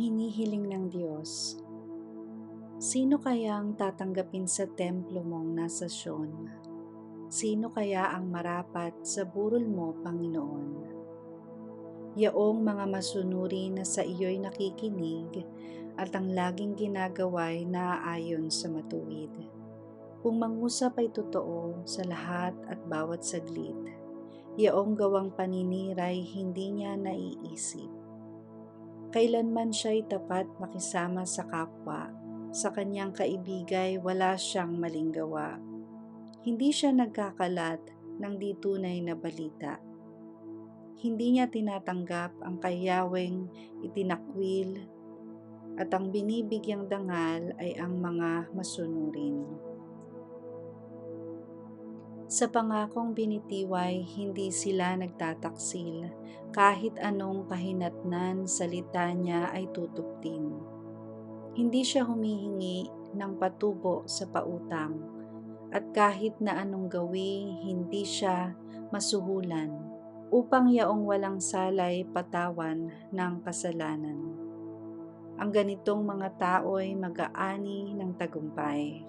hinihiling ng Diyos. Sino kaya ang tatanggapin sa templo mong nasa Sion? Sino kaya ang marapat sa burol mo, Panginoon? Yaong mga masunuri na sa iyo'y nakikinig at ang laging ginagawa'y naaayon sa matuwid. Kung mangusap ay totoo sa lahat at bawat saglit, yaong gawang paniniray hindi niya naiisip. Kailanman siya'y tapat makisama sa kapwa sa kanyang kaibigay wala siyang maling gawa. Hindi siya nagkakalat ng di tunay na balita. Hindi niya tinatanggap ang kayaweng itinakwil at ang binibigyang dangal ay ang mga masunurin. Sa pangakong binitiway, hindi sila nagtataksil. Kahit anong kahinatnan, salita niya ay tutuptin hindi siya humihingi ng patubo sa pautang at kahit na anong gawi, hindi siya masuhulan upang yaong walang salay patawan ng kasalanan. Ang ganitong mga tao ay mag-aani ng tagumpay.